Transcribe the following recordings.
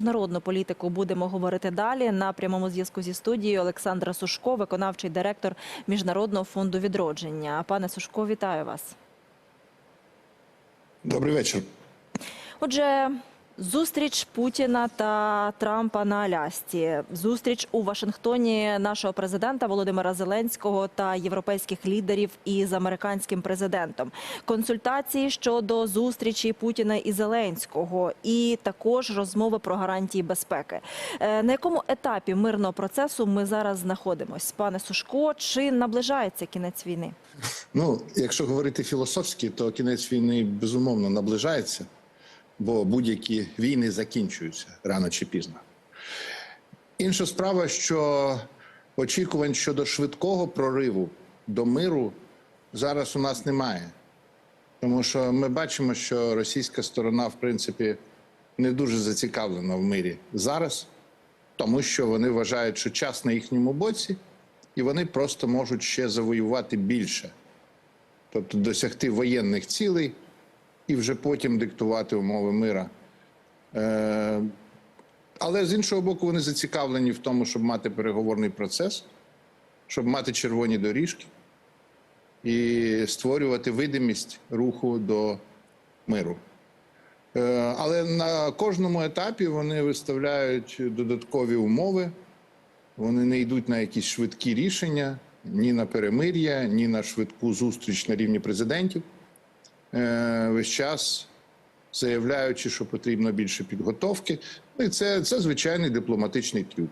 Народну політику будемо говорити далі. На прямому зв'язку зі студією Олександра Сушко, виконавчий директор Міжнародного фонду відродження. Пане Сушко, вітаю вас. Добрий вечір. Отже, зустріч Путіна та Трампа на Алясці, зустріч у Вашингтоні нашого президента Володимира Зеленського та європейських лідерів із американським президентом, консультації щодо зустрічі Путіна і Зеленського, і також розмови про гарантії безпеки. Е, На якому етапі мирного процесу ми зараз знаходимось, пане Сушко? Чи наближається кінець війни? Ну, якщо говорити філософськи, то кінець війни безумовно наближається, бо будь-які війни закінчуються рано чи пізно. Інша справа, що очікувань щодо швидкого прориву до миру зараз у нас немає. Тому що ми бачимо, що російська сторона, в принципі, не дуже зацікавлена в мирі зараз, тому що вони вважають, що час на їхньому боці, і вони просто можуть ще завоювати більше, тобто досягти воєнних цілей і вже потім диктувати умови мира. Е, але з іншого боку, вони зацікавлені в тому, щоб мати переговорний процес, щоб мати червоні доріжки і створювати видимість руху до миру. Е, Але на кожному етапі вони виставляють додаткові умови. Вони не йдуть на якісь швидкі рішення, ні на перемир'я, ні на швидку зустріч на рівні президентів. Е, Весь час заявляючи, що потрібно більше підготовки. Ну, І це, це звичайний дипломатичний трюк,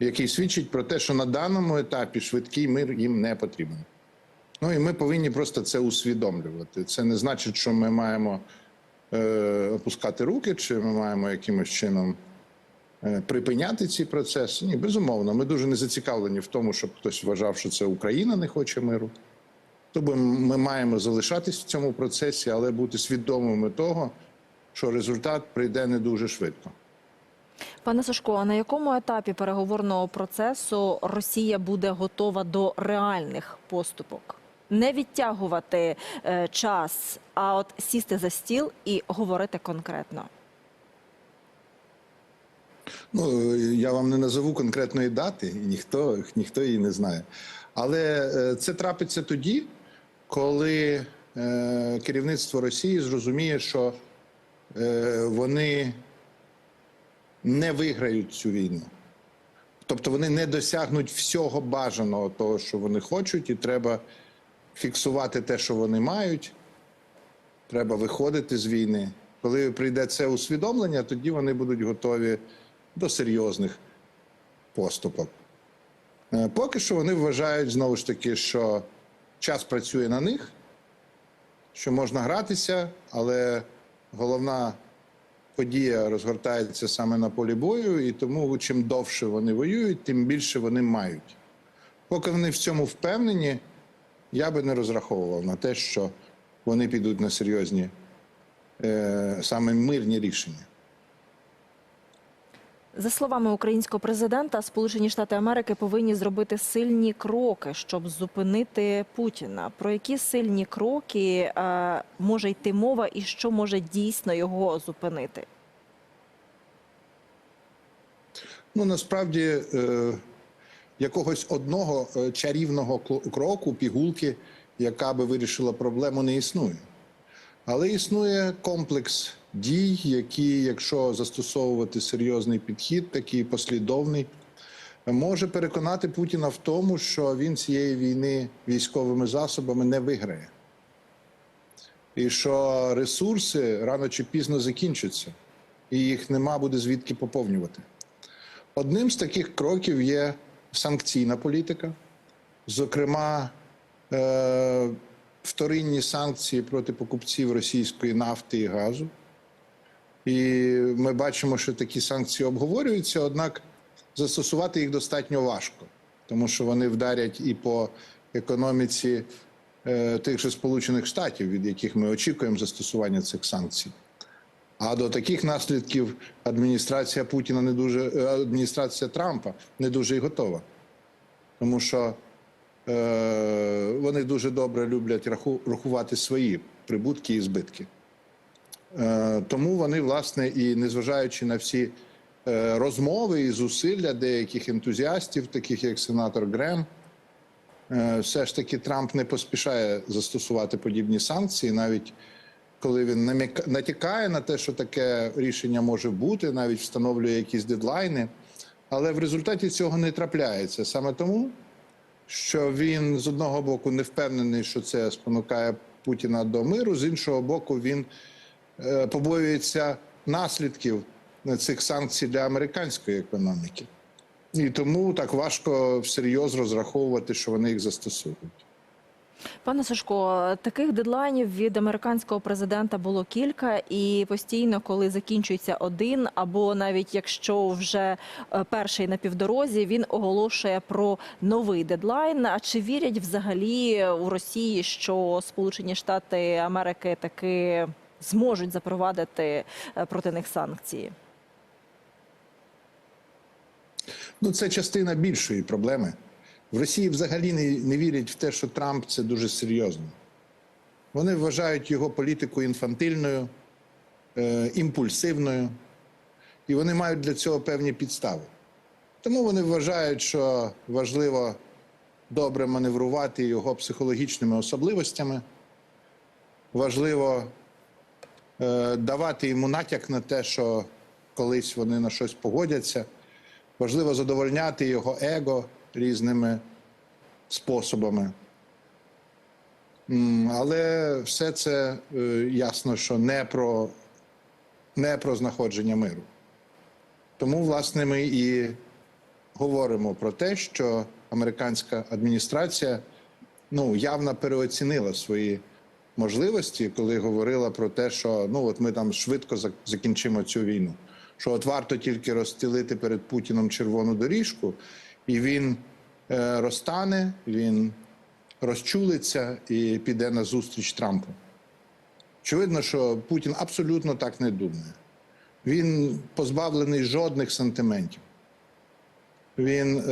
який свідчить про те, що на даному етапі швидкий мир їм не потрібен. Ну і ми повинні просто це усвідомлювати. Це не значить, що ми маємо е, опускати руки, чи ми маємо якимось чином е, припиняти ці процеси. Ні, безумовно, ми дуже не зацікавлені в тому, щоб хтось вважав, що це Україна не хоче миру. Тобто ми маємо залишатись в цьому процесі, але бути свідомими того, що результат прийде не дуже швидко. Пане Сашко, а на якому етапі переговорного процесу Росія буде готова до реальних поступок? Не відтягувати е, час, а от сісти за стіл і говорити конкретно. Ну я вам не назову конкретної дати, ніхто, ніхто її не знає. Але е, це трапиться тоді, коли е, керівництво Росії зрозуміє, що е, вони не виграють цю війну. Тобто вони не досягнуть всього бажаного того, що вони хочуть, і треба фіксувати те, що вони мають. Треба виходити з війни. Коли прийде це усвідомлення, тоді вони будуть готові до серйозних поступок. Е, Поки що вони вважають знову ж таки, що час працює на них, що можна гратися, але головна подія розгортається саме на полі бою, і тому чим довше вони воюють, тим більше вони мають. Поки вони в цьому впевнені, я би не розраховував на те, що вони підуть на серйозні е, саме мирні рішення. За словами українського президента, Сполучені Штати Америки повинні зробити сильні кроки, щоб зупинити Путіна. Про які сильні кроки е, може йти мова, і що може дійсно його зупинити? Ну насправді е, якогось одного е, чарівного кроку, пігулки, яка би вирішила проблему, не існує. Але існує комплекс дій, які, якщо застосовувати серйозний підхід, такий послідовний, може переконати Путіна в тому, що він цієї війни військовими засобами не виграє. І що ресурси рано чи пізно закінчаться, і їх нема буде звідки поповнювати. Одним з таких кроків є санкційна політика, зокрема, е, вторинні санкції проти покупців російської нафти і газу. І ми бачимо, що такі санкції обговорюються, однак застосувати їх достатньо важко, тому що вони вдарять і по економіці е, тих же Сполучених Штатів, від яких ми очікуємо застосування цих санкцій. А до таких наслідків адміністрація Путіна не дуже е, адміністрація Трампа не дуже й готова, тому що е, вони дуже добре люблять раху, рахувати свої прибутки і збитки. Е, Тому вони, власне, і незважаючи на всі е, розмови і зусилля деяких ентузіастів, таких як сенатор Грем, е, все ж таки Трамп не поспішає застосувати подібні санкції, навіть коли він натякає на те, що таке рішення може бути, навіть встановлює якісь дедлайни. Але в результаті цього не трапляється саме тому, що він з одного боку не впевнений, що це спонукає Путіна до миру, з іншого боку, він побоюється наслідків цих санкцій для американської економіки. І тому так важко всерйоз розраховувати, що вони їх застосують. Пане Сашко, таких дедлайнів від американського президента було кілька, і постійно, коли закінчується один, або навіть якщо вже е, перший на півдорозі, він оголошує про новий дедлайн. А чи вірять взагалі у Росії, що Сполучені Штати Америки таки зможуть запровадити е, проти них санкції? Ну, це частина більшої проблеми. В Росії взагалі не, не вірять в те, що Трамп це дуже серйозно. Вони вважають його політику інфантильною, е, імпульсивною, і вони мають для цього певні підстави. Тому вони вважають, що важливо добре маневрувати його психологічними особливостями, важливо давати йому натяк на те, що колись вони на щось погодяться. Важливо задовольняти його его різними способами. Але все це е, ясно, що не про, не про знаходження миру. Тому, власне, ми і говоримо про те, що американська адміністрація ну, явно переоцінила свої можливості, коли говорила про те, що ну от ми там швидко закінчимо цю війну. Що от варто тільки розстелити перед Путіном червону доріжку, і він е, розтане, він розчулиться і піде на зустріч Трампу. Очевидно, що Путін абсолютно так не думає. Він позбавлений жодних сантиментів. Він е,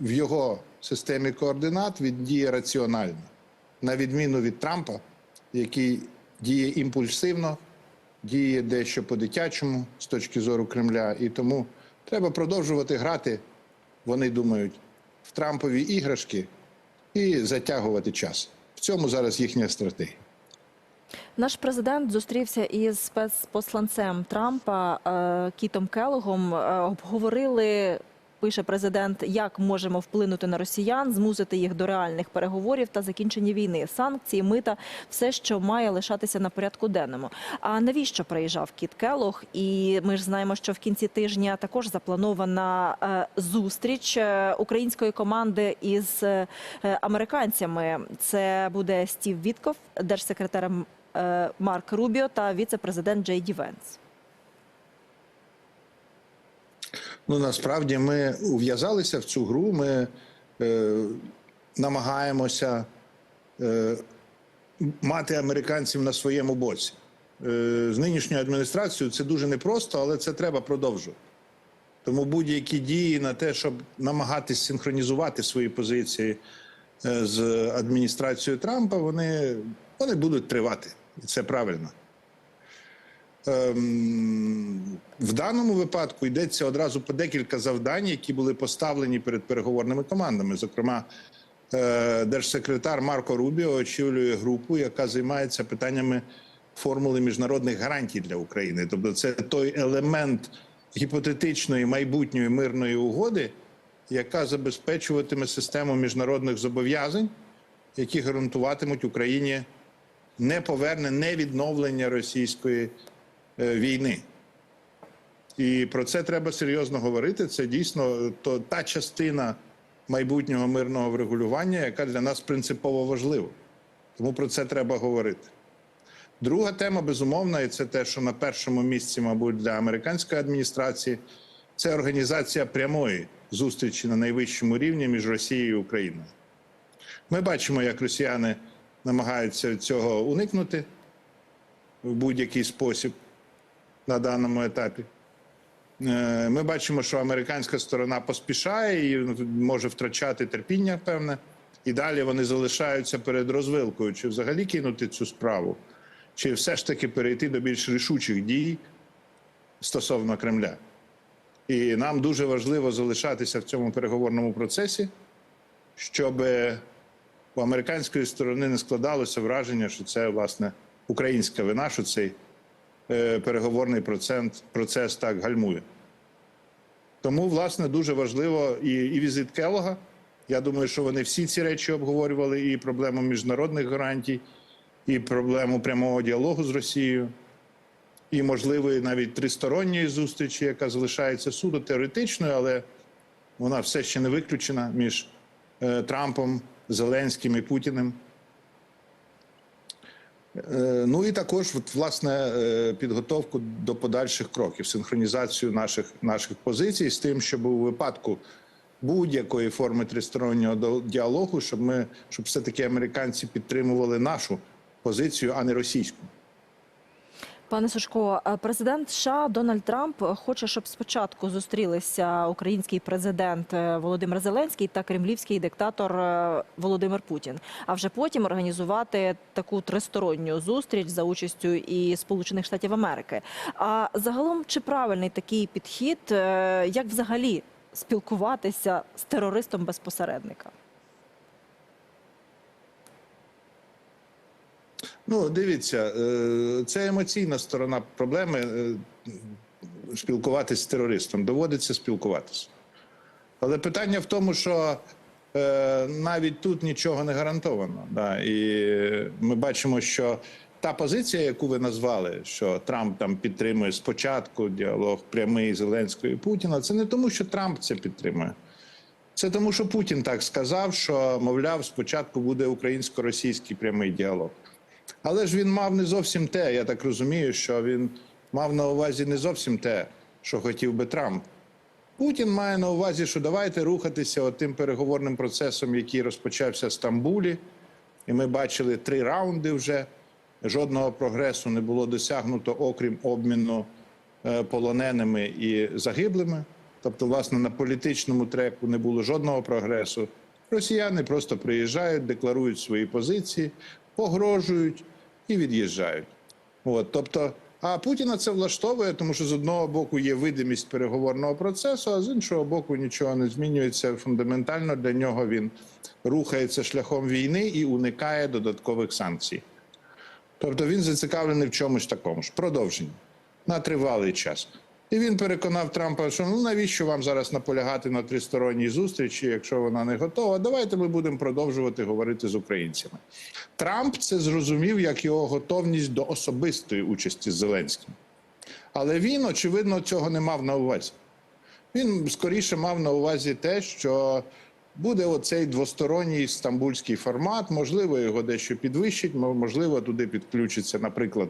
в його системі координат він діє раціонально, на відміну від Трампа, який діє імпульсивно, діє дещо по-дитячому з точки зору Кремля. І тому треба продовжувати грати, вони думають, в Трампові іграшки і затягувати час. В цьому зараз їхня стратегія. Наш президент зустрівся із спецпосланцем Трампа е, Кітом Келогом. Е, Обговорили. Пише президент, як можемо вплинути на росіян, змусити їх до реальних переговорів та закінчення війни, санкції, мита, все, що має лишатися на порядку денному. А навіщо приїжджав Кіт Келог? І ми ж знаємо, що в кінці тижня також запланована е, зустріч е, української команди із е, американцями. Це буде Стів Вітков, держсекретар Марк Рубіо та віце-президент Джей Ді Венс. Ну насправді ми ув'язалися в цю гру. Ми е, намагаємося е, мати американців на своєму боці. Е, з нинішньою адміністрацією це дуже непросто, але це треба продовжувати. Тому будь-які дії на те, щоб намагатись синхронізувати свої позиції е, з адміністрацією Трампа, вони, вони будуть тривати. І це правильно. Ем, В даному випадку йдеться одразу по декілька завдань, які були поставлені перед переговорними командами. Зокрема, е, держсекретар Марко Рубіо очолює групу, яка займається питаннями формули міжнародних гарантій для України. Тобто, це той елемент гіпотетичної майбутньої мирної угоди, яка забезпечуватиме систему міжнародних зобов'язань, які гарантуватимуть Україні не повернення, не відновлення російської війни. І про це треба серйозно говорити. Це дійсно то та частина майбутнього мирного врегулювання, яка для нас принципово важлива. Тому про це треба говорити. Друга тема, безумовно, і це те, що на першому місці, мабуть, для американської адміністрації, це організація прямої зустрічі на найвищому рівні між Росією і Україною. Ми бачимо, як росіяни намагаються цього уникнути в будь-який спосіб на даному етапі. Е, Ми бачимо, що американська сторона поспішає і може втрачати терпіння, певне, і далі вони залишаються перед розвилкою, чи взагалі кинути цю справу, чи все ж таки перейти до більш рішучих дій стосовно Кремля. І нам дуже важливо залишатися в цьому переговорному процесі, щоб у американської сторони не складалося враження, що це власне українська вина, що цей е, переговорний процент, процес так гальмує. Тому, власне, дуже важливо і, і візит Келога. Я думаю, що вони всі ці речі обговорювали: і проблему міжнародних гарантій, і проблему прямого діалогу з Росією, і можливої навіть тристоронньої зустрічі, яка залишається суду теоретичною, але вона все ще не виключена між е, Трампом, Зеленським і Путіним. Е, Ну і також, от, власне, е, підготовку до подальших кроків, синхронізацію наших, наших позицій з тим, щоб у випадку будь-якої форми тристороннього діалогу, щоб ми, щоб все-таки американці підтримували нашу позицію, а не російську. Пане Сушко, е, президент США Дональд Трамп хоче, щоб спочатку зустрілися український президент е, Володимир Зеленський та кремлівський диктатор е, Володимир Путін, а вже потім організувати таку тристоронню зустріч за участю і Сполучених Штатів Америки. А загалом, чи правильний такий підхід, е, як взагалі спілкуватися з терористом без Ну, дивіться, е, це емоційна сторона проблеми е, спілкуватися з терористом. Доводиться спілкуватися. Але питання в тому, що е, навіть тут нічого не гарантовано. І ми бачимо, що та позиція, яку ви назвали, що Трамп там підтримує спочатку діалог прямий Зеленського і Путіна, це не тому, що Трамп це підтримує. Це тому, що Путін так сказав, що мовляв, спочатку буде українсько-російський прямий діалог. Але ж він мав не зовсім те. Я так розумію, що він мав на увазі не зовсім те, що хотів би Трамп. Путін має на увазі, що давайте рухатися тим переговорним процесом, який розпочався в Стамбулі. І ми бачили три раунди вже. Жодного прогресу не було досягнуто, окрім обміну е, полоненими і загиблими. Тобто, власне, на політичному треку не було жодного прогресу. Росіяни просто приїжджають, декларують свої позиції, погрожують і від'їжджають. От, тобто, а Путіна це влаштовує, тому що з одного боку є видимість переговорного процесу, а з іншого боку нічого не змінюється. Фундаментально для нього він рухається шляхом війни і уникає додаткових санкцій. Тобто він зацікавлений в чомусь такому ж продовженні на тривалий час. І він переконав Трампа, що ну навіщо вам зараз наполягати на тристоронній зустрічі, якщо вона не готова. Давайте ми будемо продовжувати говорити з українцями. Трамп це зрозумів як його готовність до особистої участі з Зеленським. Але він, очевидно, цього не мав на увазі. Він скоріше мав на увазі те, що буде оцей двосторонній стамбульський формат. Можливо, його дещо підвищить, можливо, туди підключиться, наприклад,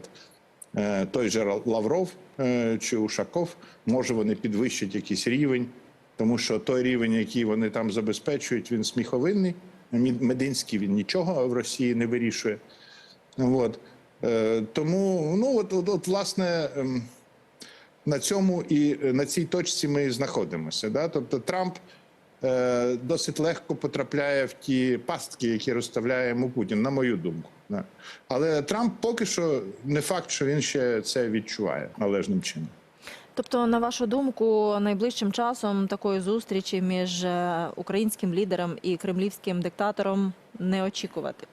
той же Лавров е, чи Ушаков. Може, вони підвищать якийсь рівень, тому що той рівень, який вони там забезпечують, він сміховинний. Мединський він нічого в Росії не вирішує. От. Е, Тому, ну от, от, от власне. ем, на цьому і е, на цій точці ми знаходимося. Да? Тобто Трамп е, досить легко потрапляє в ті пастки, які розставляє йому Путін, на мою думку. Да? Але Трамп поки що не факт, що він ще це відчуває належним чином. Тобто, на вашу думку, найближчим часом такої зустрічі між е, українським лідером і кремлівським диктатором не очікувати.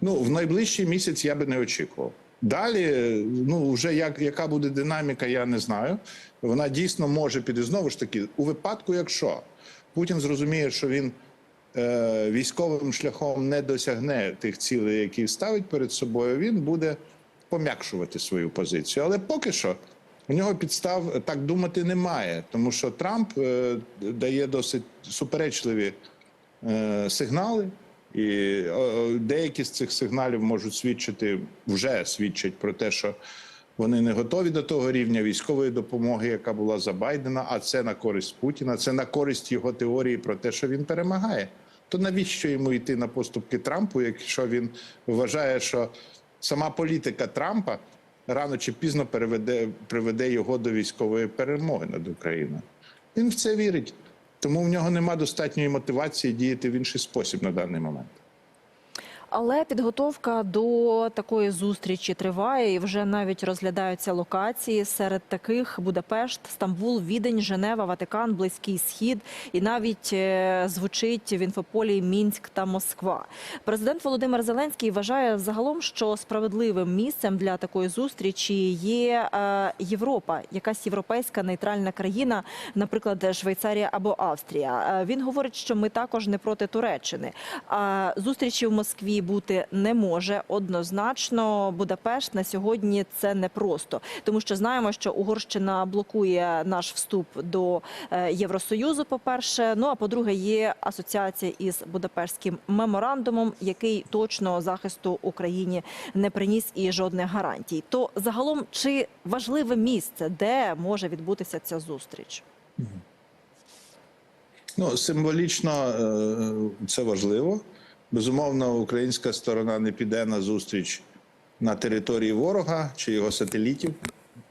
Ну, в найближчий місяць я би не очікував. Далі, ну вже як яка буде динаміка, я не знаю. Вона дійсно може піти знову ж таки, у випадку, якщо Путін зрозуміє, що він е, військовим шляхом не досягне тих цілей, які ставить перед собою, він буде пом'якшувати свою позицію. Але поки що у нього підстав так думати немає, тому що Трамп е, дає досить суперечливі е, сигнали. І е, е, деякі з цих сигналів можуть свідчити, вже свідчать про те, що вони не готові до того рівня військової допомоги, яка була за Байдена. А це на користь Путіна, це на користь його теорії про те, що він перемагає. То навіщо йому йти на поступки Трампу, якщо він вважає, що сама політика Трампа рано чи пізно переведе, приведе його до військової перемоги над Україною? Він в це вірить. Тому в нього нема достатньої мотивації діяти в інший спосіб на даний момент. Але підготовка до такої зустрічі триває і вже навіть розглядаються локації. Серед таких Будапешт, Стамбул, Відень, Женева, Ватикан, Близький Схід і навіть е, звучить в інфополі Мінськ та Москва. Президент Володимир Зеленський вважає загалом, що справедливим місцем для такої зустрічі є е, Європа, якась європейська нейтральна країна, наприклад, Швейцарія або Австрія. Е, Він говорить, що ми також не проти Туреччини. А зустрічі в Москві бути не може однозначно. Будапешт на сьогодні це непросто, тому що знаємо, що Угорщина блокує наш вступ до е, Євросоюзу. По перше, ну а по-друге, є асоціація із Будапештським меморандумом, який точно захисту Україні не приніс і жодних гарантій. То загалом, чи важливе місце, де може відбутися ця зустріч? Ну, символічно е, це важливо. Безумовно, українська сторона не піде на зустріч на території ворога чи його сателітів,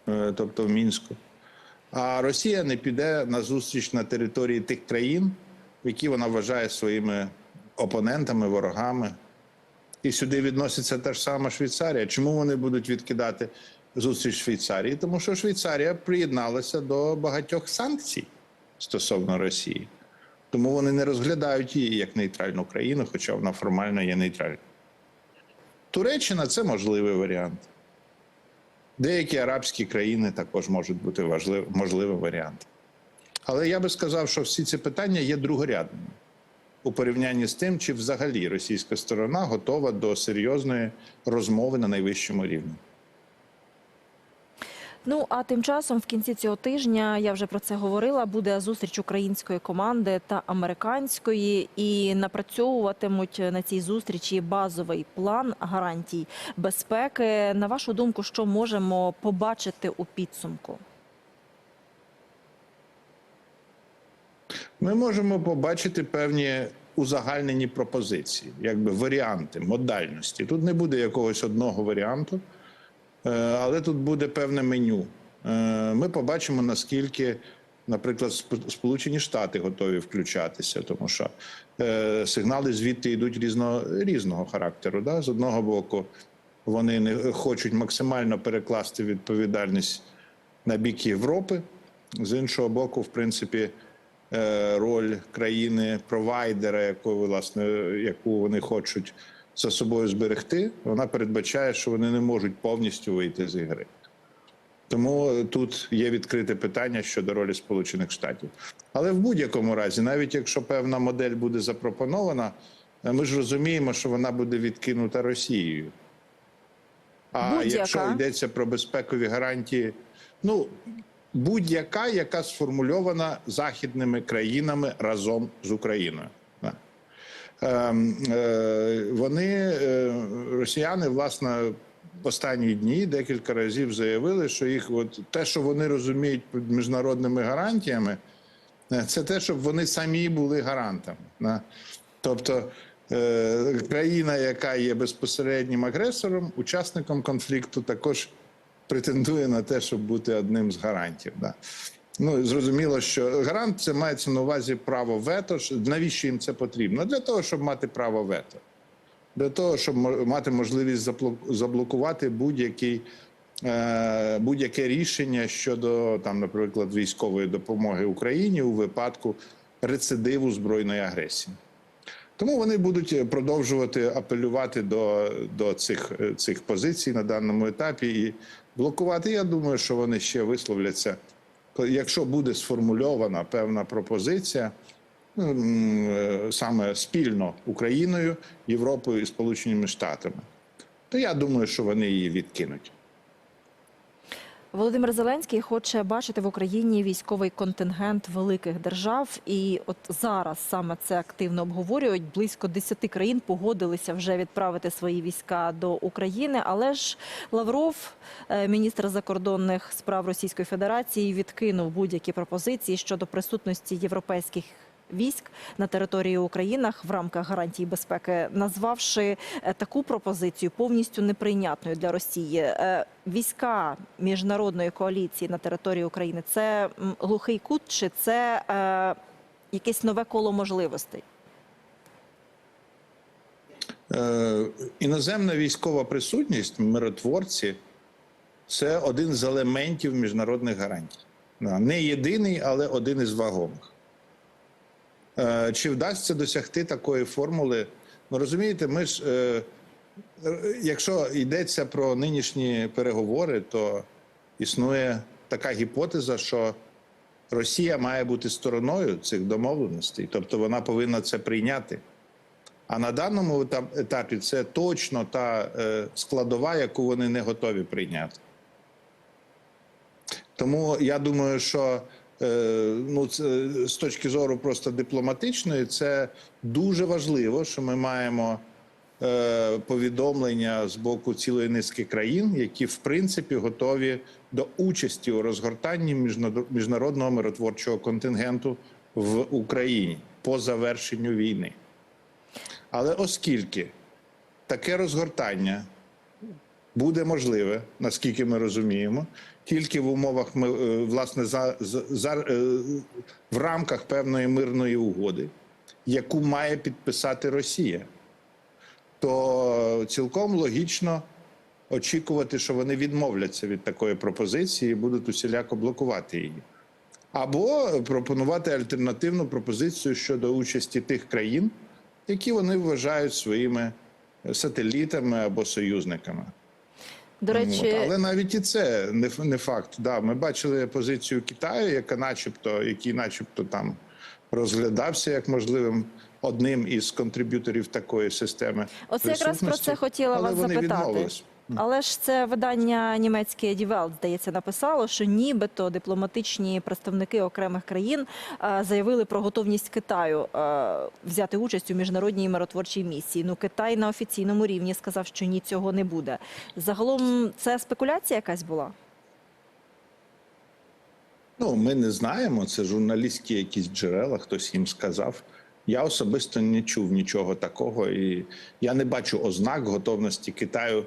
е, тобто в Мінську. А Росія не піде на зустріч на території тих країн, які вона вважає своїми опонентами, ворогами. І сюди відноситься та ж сама Швейцарія. Чому вони будуть відкидати зустріч Швейцарії? Тому що Швейцарія приєдналася до багатьох санкцій стосовно Росії. Тому вони не розглядають її як нейтральну країну, хоча вона формально є нейтральною. Туреччина це можливий варіант. Деякі арабські країни також можуть бути важлив, можливий варіант. Але я би сказав, що всі ці питання є другорядними у порівнянні з тим, чи взагалі російська сторона готова до серйозної розмови на найвищому рівні. Ну а тим часом в кінці цього тижня я вже про це говорила. Буде зустріч української команди та американської, і напрацьовуватимуть на цій зустрічі базовий план гарантій безпеки. На вашу думку, що можемо побачити у підсумку? Ми можемо побачити певні узагальнені пропозиції, якби варіанти, модальності. Тут не буде якогось одного варіанту, але тут буде певне меню. Е, Ми побачимо, наскільки, наприклад, Сп- Сполучені Штати готові включатися, тому що е, сигнали звідти йдуть різного, різного характеру. Да? З одного боку, вони не хочуть максимально перекласти відповідальність на бік Європи. З іншого боку, в принципі, е, роль країни провайдера, яку власне яку вони хочуть за собою зберегти, вона передбачає, що вони не можуть повністю вийти з ігри. Тому тут є відкрите питання щодо ролі Сполучених Штатів. Але в будь-якому разі, навіть якщо певна модель буде запропонована, е, ми ж розуміємо, що вона буде відкинута Росією. А якщо йдеться про безпекові гарантії, ну будь-яка, яка сформульована західними країнами разом з Україною. Ем, е, Вони, е, росіяни, власне, в останні дні декілька разів заявили, що їх, от те, що вони розуміють під міжнародними гарантіями, е, це те, щоб вони самі були гарантами. Тобто країна, яка є безпосереднім агресором, учасником конфлікту, також претендує на те, щоб бути одним з гарантів. Ну зрозуміло, що гарант це мається на увазі право вето. Навіщо їм це потрібно? Для того, щоб мати право вето, для того, щоб мати можливість заблокувати будь-який. е, Будь-яке рішення щодо там, наприклад, військової допомоги Україні у випадку рецидиву збройної агресії. Тому вони будуть е, продовжувати апелювати до, до цих, е, цих позицій на даному етапі і блокувати. Я думаю, що вони ще висловляться, якщо буде сформульована певна пропозиція. ну, е, Саме спільно Україною, Європою і Сполученими Штатами, то я думаю, що вони її відкинуть. Володимир Зеленський хоче бачити в Україні військовий контингент великих держав, і от зараз саме це активно обговорюють. Близько 10 країн погодилися вже відправити свої війська до України. Але ж Лавров, е, міністр закордонних справ Російської Федерації, відкинув будь-які пропозиції щодо присутності європейських. Військ на території України в рамках гарантій безпеки, назвавши е, таку пропозицію повністю неприйнятною для Росії. Е, Війська міжнародної коаліції на території України це глухий кут, чи це е, якесь нове коло можливостей? Е, іноземна військова присутність, миротворці це один з елементів міжнародних гарантій. Не єдиний, але один із вагомих. Е, Чи вдасться досягти такої формули? Ну розумієте, ми ж, е, якщо йдеться про нинішні переговори, то існує така гіпотеза, що Росія має бути стороною цих домовленостей, тобто вона повинна це прийняти. А на даному етапі це точно та е, складова, яку вони не готові прийняти. Тому я думаю, що ну, це, з точки зору просто дипломатичної, це дуже важливо, що ми маємо е, повідомлення з боку цілої низки країн, які в принципі готові до участі у розгортанні міжнародного миротворчого контингенту в Україні по завершенню війни. Але оскільки таке розгортання буде можливе, наскільки ми розуміємо, тільки в умовах ми, е, власне за, за, е, в рамках певної мирної угоди, яку має підписати Росія, то цілком логічно очікувати, що вони відмовляться від такої пропозиції і будуть усіляко блокувати її. Або пропонувати альтернативну пропозицію щодо участі тих країн, які вони вважають своїми сателітами або союзниками. До речі, От, але навіть і це не, не факт. Да, ми бачили позицію Китаю, яка, начебто, який, начебто, там розглядався як можливим одним із контриб'юторів такої системи. Оце якраз про це хотіла але вас вони запитати. відмовились. Але ж це видання німецьке Die Welt, здається, написало, що нібито дипломатичні представники окремих країн е, заявили про готовність Китаю е, взяти участь у міжнародній миротворчій місії. Ну, Китай на офіційному рівні сказав, що ні, цього не буде. Загалом це спекуляція якась була. Ну, ми не знаємо. Це журналістські якісь джерела, хтось їм сказав. Я особисто не чув нічого такого, і я не бачу ознак готовності Китаю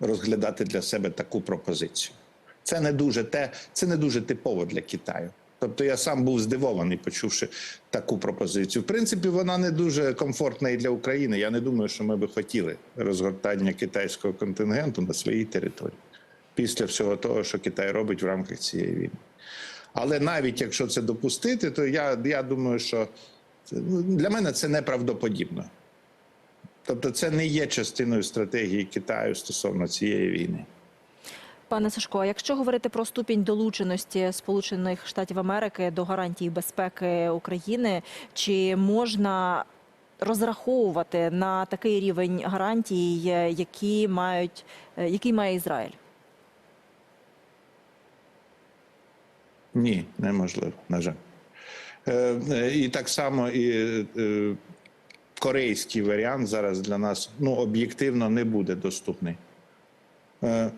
розглядати для себе таку пропозицію. Це не дуже те, це не дуже типово для Китаю. Тобто я сам був здивований, почувши таку пропозицію. В принципі, вона не дуже комфортна і для України. Я не думаю, що ми би хотіли розгортання китайського контингенту на своїй території після всього того, що Китай робить в рамках цієї війни. Але навіть якщо це допустити, то я, я думаю, що ну, для мене це неправдоподібно. Тобто, це не є частиною стратегії Китаю стосовно цієї війни. Пане Сашко, а якщо говорити про ступінь долученості Сполучених Штатів Америки до гарантії безпеки України, чи можна розраховувати на такий рівень гарантій, е, які мають е, який має Ізраїль? Ні, неможливо, на жаль. Е, і так само і корейський варіант зараз для нас ну, об'єктивно не буде доступний. Е,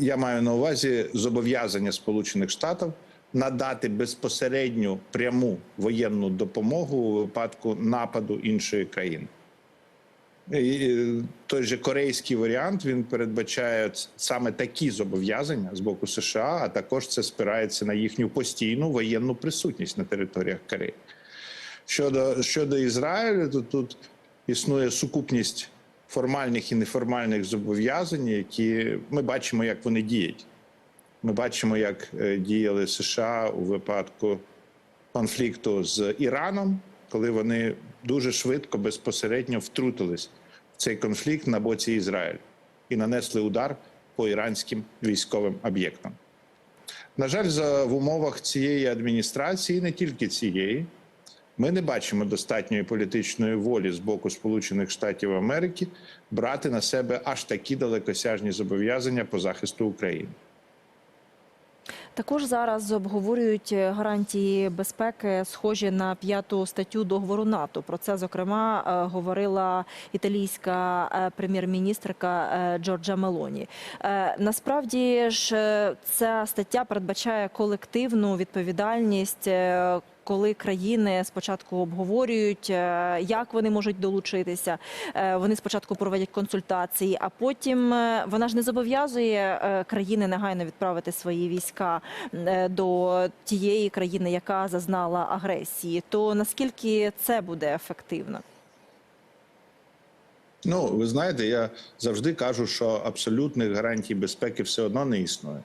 я маю на увазі зобов'язання Сполучених Штатів надати безпосередню пряму воєнну допомогу у випадку нападу іншої країни. І той же корейський варіант він передбачає саме такі зобов'язання з боку США, а також це спирається на їхню постійну воєнну присутність на територіях Кореї. Щодо, щодо Ізраїлю, то тут існує сукупність формальних і неформальних зобов'язань, які ми бачимо, як вони діють. Ми бачимо, як е, діяли США у випадку конфлікту з Іраном, коли вони дуже швидко безпосередньо втрутились в цей конфлікт на боці Ізраїлю і нанесли удар по іранським військовим об'єктам. На жаль, за в умовах цієї адміністрації, не тільки цієї, ми не бачимо достатньої політичної волі з боку Сполучених Штатів Америки брати на себе аж такі далекосяжні зобов'язання по захисту України. Також зараз обговорюють гарантії безпеки, схожі на п'яту статтю договору НАТО. Про це зокрема е, говорила італійська е, прем'єр-міністрка е, Джорджа Мелоні. Насправді ж ця стаття передбачає колективну відповідальність. Коли країни спочатку обговорюють, е, як вони можуть долучитися, Е, вони спочатку проводять консультації, а потім е, вона ж не зобов'язує країни негайно відправити свої війська до тієї країни, яка зазнала агресії. То наскільки це буде ефективно? Ну, ви знаєте, я завжди кажу, що абсолютних гарантій безпеки все одно не існує.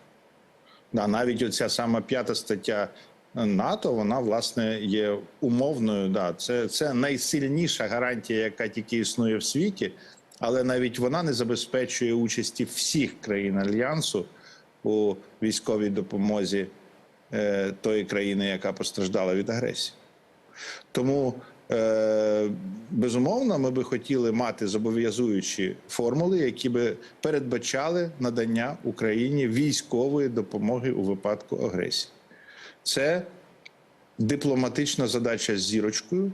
Да, навіть оця сама п'ята стаття НАТО, вона власне є умовною. Да, це, це найсильніша гарантія, яка тільки існує в світі, але навіть вона не забезпечує участі всіх країн альянсу у військовій допомозі е, тої країни, яка постраждала від агресії. Тому е, безумовно ми би хотіли мати зобов'язуючі формули, які би передбачали надання Україні військової допомоги у випадку агресії. Це дипломатична задача з зірочкою,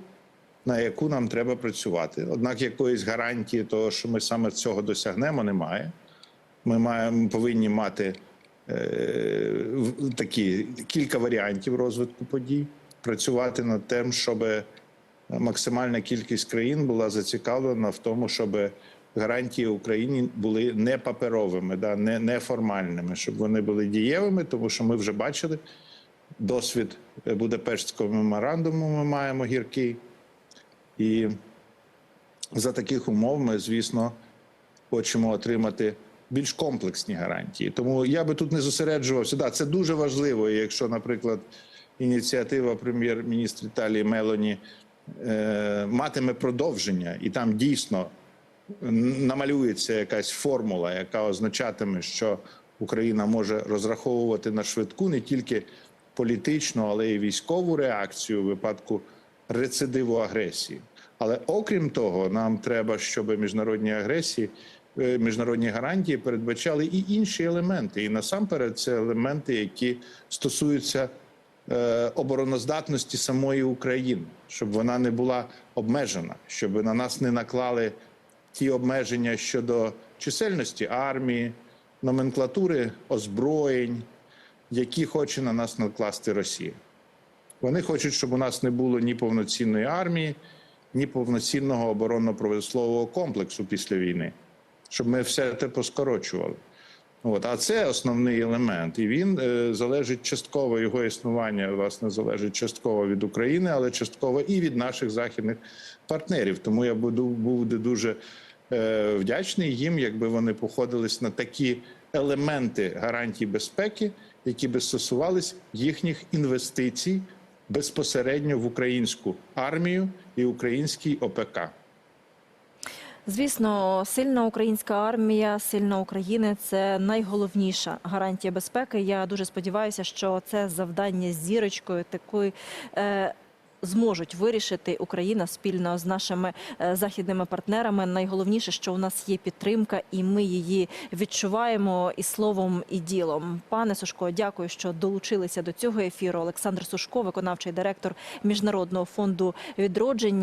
на яку нам треба працювати. Однак якоїсь гарантії того, що ми саме цього досягнемо, немає. Ми маємо повинні мати е, такі кілька варіантів розвитку подій, працювати над тим, щоб максимальна кількість країн була зацікавлена в тому, щоб гарантії Україні були не паперовими, да, не, формальними, щоб вони були дієвими, тому що ми вже бачили досвід Будапештського меморандуму. Ми маємо гіркий. І за таких умов ми, звісно, хочемо отримати більш комплексні гарантії. Тому я би тут не зосереджувався. Да, це дуже важливо. Якщо, наприклад, ініціатива прем'єр-міністр Італії Мелоні е, матиме продовження, і там дійсно намалюється якась формула, яка означатиме, що Україна може розраховувати на швидку не тільки політичну, але й військову реакцію у випадку рецидиву агресії. Але окрім того, нам треба, щоб міжнародні агресії, е, міжнародні гарантії передбачали і інші елементи. І насамперед це елементи, які стосуються е, обороноздатності самої України, щоб вона не була обмежена, щоб на нас не наклали ті обмеження щодо чисельності армії, номенклатури озброєнь, які хоче на нас накласти Росія. Вони хочуть, щоб у нас не було ні повноцінної армії, ні повноцінного оборонно-промислового комплексу після війни, щоб ми все це поскорочували. От, а це основний елемент, і він е, залежить частково його існування, власне, залежить частково від України, але частково і від наших західних партнерів. Тому я буду був дуже е, вдячний їм, якби вони походились на такі елементи гарантій безпеки, які би стосувались їхніх інвестицій безпосередньо в українську армію і український ОПК. Звісно, сильна українська армія, сильна України це найголовніша гарантія безпеки. Я дуже сподіваюся, що це завдання з зірочкою такої. Е, Зможуть вирішити Україна спільно з нашими е, західними партнерами. Найголовніше, що у нас є підтримка, і ми її відчуваємо і словом, і ділом. Пане Сушко, дякую, що долучилися до цього ефіру. Олександр Сушко, виконавчий директор міжнародного фонду відродження.